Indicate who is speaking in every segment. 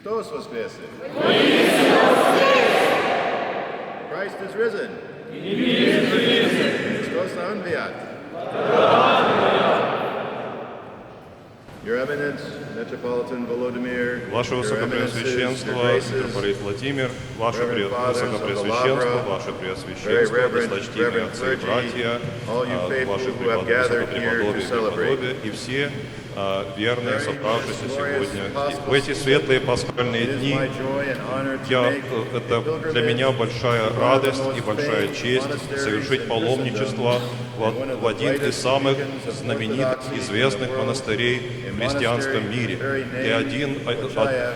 Speaker 1: Христос воскресе! Christ is risen! Христос анвиат! Your Eminence, Metropolitan Volodymyr,
Speaker 2: Ваше
Speaker 1: Your Eminences,
Speaker 2: Высокопреосвященство,
Speaker 1: Your Graces,
Speaker 2: митрополит Владимир, Ваше
Speaker 1: Reverend
Speaker 2: Пре-
Speaker 1: Fathers of the
Speaker 2: Высокопреосвященство,
Speaker 1: Lavra,
Speaker 2: Ваше
Speaker 1: Very
Speaker 2: Преосвященство,
Speaker 1: Reverend,
Speaker 2: досточтимые
Speaker 1: Reverend
Speaker 2: отцы и
Speaker 1: clergy,
Speaker 2: братья,
Speaker 1: all you
Speaker 2: а,
Speaker 1: faithful
Speaker 2: Ваше
Speaker 1: who have gathered here to
Speaker 2: Высокопреподобие,
Speaker 1: celebrate.
Speaker 2: Преподобие и все а, верные,
Speaker 1: During
Speaker 2: собравшиеся сегодня. И В эти светлые пасхальные дни я, э, это для меня большая радость и большая честь совершить паломничество в, в один из самых знаменитых, известных монастырей в христианском мире. И один, э,
Speaker 1: Почая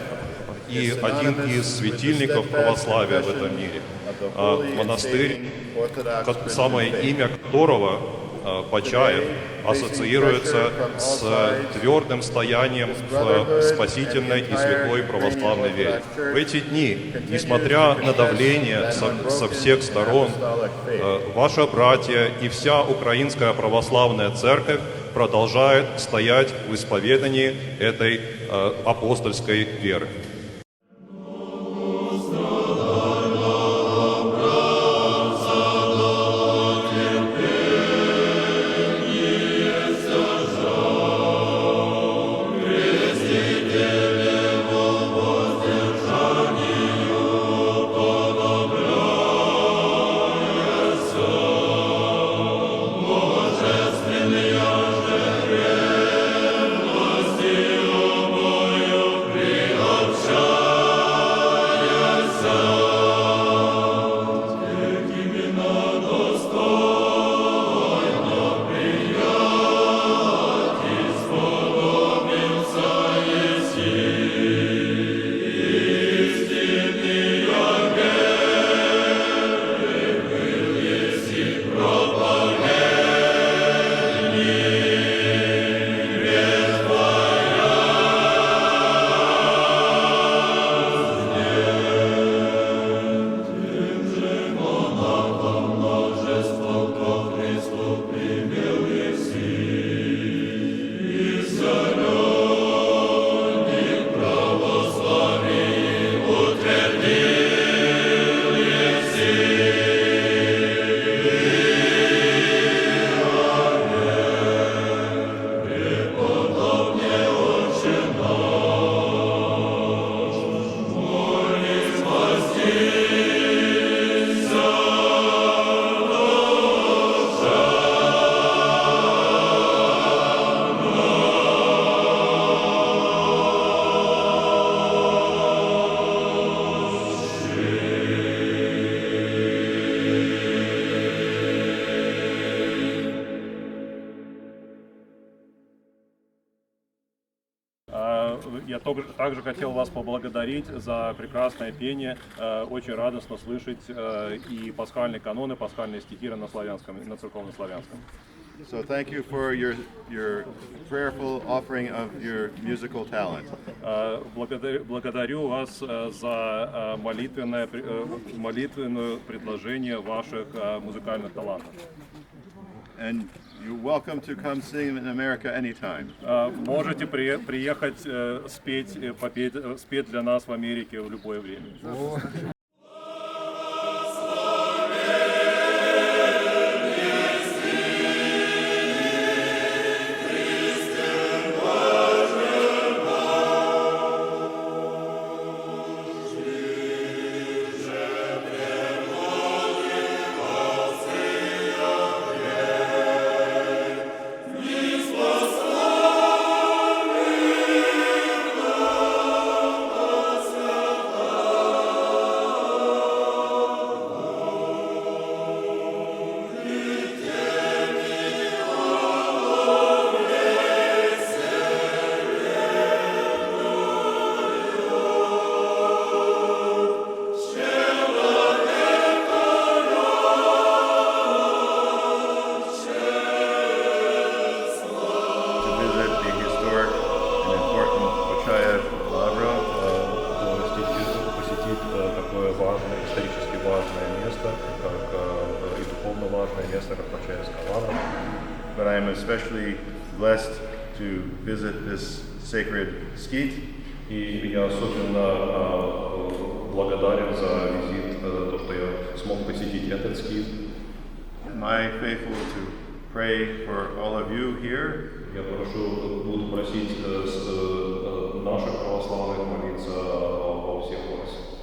Speaker 2: и один из светильников православия в этом мире. А, Монастырь, самое имя которого а, Почаев ассоциируется с твердым стоянием в спасительной и святой православной вере. В эти дни, несмотря на давление со, со всех сторон, э, ваша братья и вся украинская православная церковь продолжает стоять в исповедании этой э, апостольской веры.
Speaker 3: Я также хотел вас поблагодарить за прекрасное пение. Э, Очень радостно слышать э, и пасхальные каноны, пасхальные стихи на славянском, на церковно-славянском.
Speaker 1: So thank you for your, your prayerful offering of your musical talent.
Speaker 3: Э, Благодарю, вас за молитвенное, молитвенное предложение ваших музыкальных талантов.
Speaker 1: And you're welcome to come sing in America anytime.
Speaker 3: Э, Можете при- приехать э, спеть, э, попеть, э, спеть для нас в Америке в любое время.
Speaker 1: especially blessed to visit this sacred skeet
Speaker 2: И я особенно э, благодарен за визит, э, то, что я смог посетить этот скит.
Speaker 1: Am I faithful to pray for all of you here
Speaker 2: Я прошу, буду просить э, с, э, наших православных молиться о, о всех вас.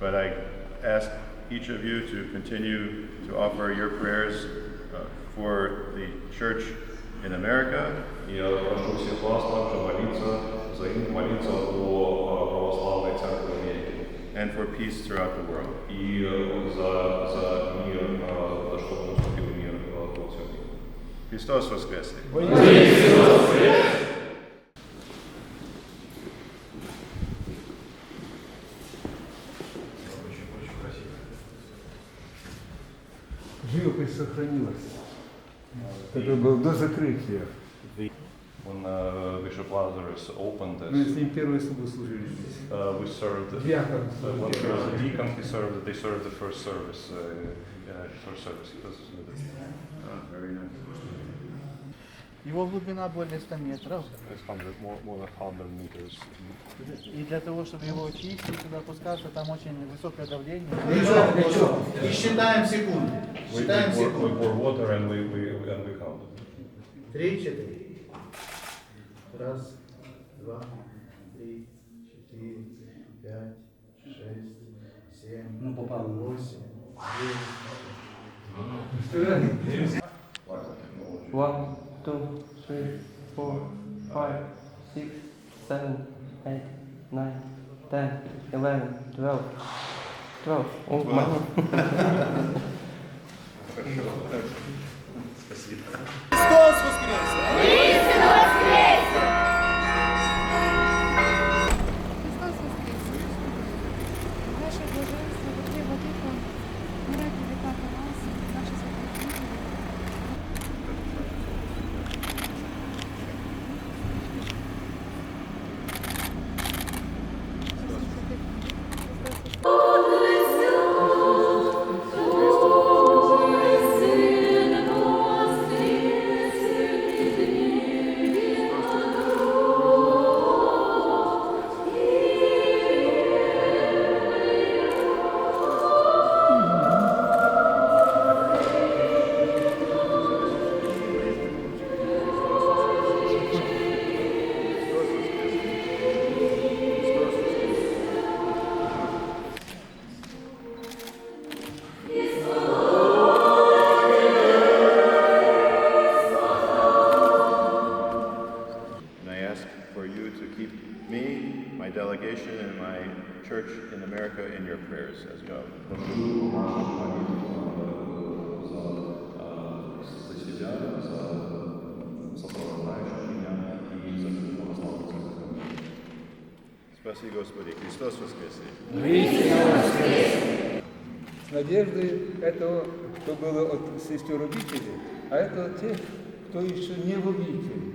Speaker 1: But I ask each of you to continue to offer your prayers uh, for the church in America
Speaker 2: Я прошу всех вас также молиться, за молиться о, о православной церкви Америки.
Speaker 1: and for peace throughout the world.
Speaker 2: И э, за, за мир, э, за чтобы наступил мир э, во всем мире.
Speaker 1: Христос воскресе!
Speaker 4: Живопись сохранилась. Это был до закрытия.
Speaker 2: When uh, Bishop Lazarus opened
Speaker 4: Мы с
Speaker 2: this,
Speaker 4: ним первые службы служили здесь.
Speaker 2: uh, we served.
Speaker 4: Диакон
Speaker 2: Uh, when
Speaker 4: служил
Speaker 2: he was
Speaker 4: первый.
Speaker 2: a deacon, he served. They served the first service. Uh, uh, first service.
Speaker 5: Его глубина более 100 метров.
Speaker 3: It's 100, more, more than 100 meters.
Speaker 5: И для того, чтобы его очистить, туда опускаться, там очень высокое давление.
Speaker 6: Плечо, плечо. И считаем секунды.
Speaker 2: We, we,
Speaker 6: Считаем секунды.
Speaker 2: pour water and we, we, and we count.
Speaker 6: Три, четыре. Раз, два, три, четыре, пять, шесть, семь, восемь, девять.
Speaker 7: One, two, three, four, five, six, seven, eight, nine, ten, eleven, twelve. Twelve. Oh, wow. Хорошо.
Speaker 8: Христос воскрес!
Speaker 1: My delegation, and my church in America in your prayers as well. Спаси Господи, Христос воскресе!
Speaker 4: С надеждой этого, кто было от сестер обители, а это от тех, кто еще не в обители.